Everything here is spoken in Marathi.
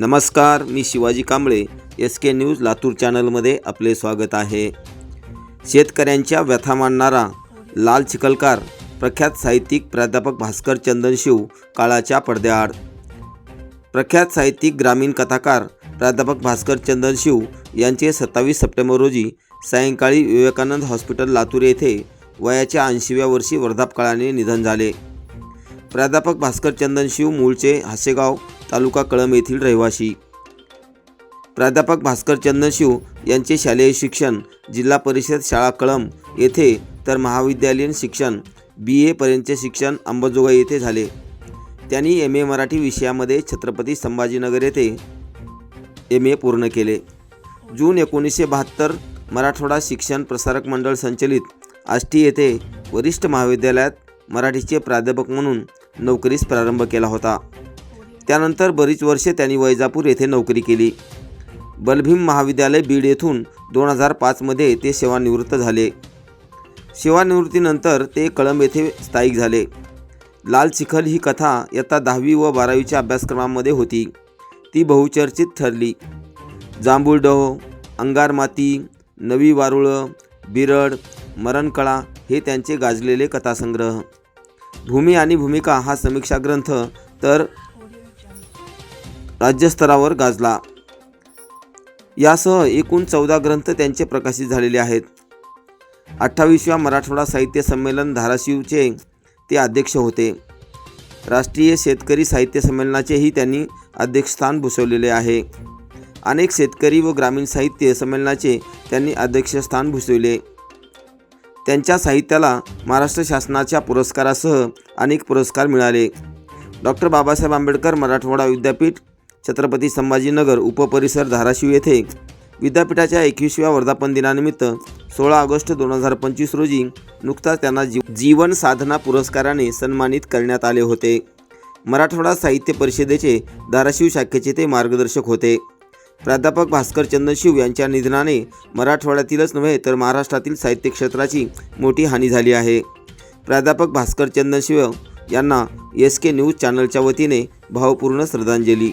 नमस्कार मी Shivaji Kamble S K news Latur चॅनलमध्ये आपले स्वागत आहे. शेतकऱ्यांच्या व्यथा मांडणारा लाल चिखलकार प्रख्यात साहित्यिक प्राध्यापक भास्कर चंदनशिव काळाच्या पडद्याआड. प्रख्यात साहित्यिक ग्रामीण कथाकार प्राध्यापक भास्कर चंदनशिव यांचे सत्तावीस सप्टेंबर रोजी सायंकाळी विवेकानंद हॉस्पिटल लातूर येथे वयाच्या ऐंशीव्या वर्षी वर्धापकाळाने निधन झाले. प्राध्यापक भास्कर चंदनशिव मूळचे हासेगाव तालुका कळंब येथील रहिवासी. प्राध्यापक भास्कर चंदनशिव यांचे शालेय शिक्षण जिल्हा परिषद शाळा कळंब येथे तर महाविद्यालयीन शिक्षण बी एपर्यंतचे शिक्षण अंबाजोगाई येथे झाले. त्यांनी एम ए मराठी विषयामध्ये छत्रपती संभाजीनगर येथे एम ए पूर्ण केले. जून एकोणीसशे बहात्तर मराठवाडा शिक्षण प्रसारक मंडळ संचलित आष्टी येथे वरिष्ठ महाविद्यालयात मराठीचे प्राध्यापक म्हणून नोकरीस प्रारंभ केला होता. त्यानंतर बरीच वर्षे त्यांनी वैजापूर येथे नोकरी केली. बलभीम महाविद्यालय बीड येथून दोन हजार पाचमध्ये ते सेवानिवृत्त झाले. सेवानिवृत्तीनंतर ते कळंब येथे स्थायिक झाले. लाल चिखल ही कथा इयत्ता दहावी व बारावीच्या अभ्यासक्रमामध्ये होती. ती बहुचर्चित ठरली. जांभूळडोह अंगारमाती नवी वारुळं बिरड मरणकळा हे त्यांचे गाजलेले कथासंग्रह. भूमी आणि भूमिका हा समीक्षा ग्रंथ तर राज्यस्तरावर गाजला. यासह एकूण चौदा ग्रंथ त्यांचे प्रकाशित झालेले आहेत. अठ्ठावीसव्या मराठवाडा साहित्य संमेलन धाराशिवचे ते अध्यक्ष होते. राष्ट्रीय शेतकरी साहित्य संमेलनाचेही त्यांनी अध्यक्षस्थान भूषवलेले आहे. अनेक शेतकरी व ग्रामीण साहित्य संमेलनाचे त्यांनी अध्यक्षस्थान भूषविले. त्यांच्या साहित्याला महाराष्ट्र शासनाच्या पुरस्कारासह अनेक पुरस्कार मिळाले. डॉक्टर बाबासाहेब आंबेडकर मराठवाडा विद्यापीठ छत्रपती संभाजीनगर उपपरिसर धाराशिव येथे विद्यापीठाच्या एकवीसव्या वर्धापन दिनानिमित्त सोळा ऑगस्ट दोन हजार पंचवीस रोजी नुकताच त्यांना जीव जीवन साधना पुरस्काराने सन्मानित करण्यात आले होते. मराठवाडा साहित्य परिषदेचे धाराशिव शाखेचे ते मार्गदर्शक होते. प्राध्यापक भास्कर चंदनशिव यांच्या निधनाने मराठवाड्यातीलच नव्हे तर महाराष्ट्रातील साहित्य क्षेत्राची मोठी हानी झाली आहे. प्राध्यापक भास्कर चंदनशिव यांना एस के न्यूज चॅनलच्या वतीने भावपूर्ण श्रद्धांजली.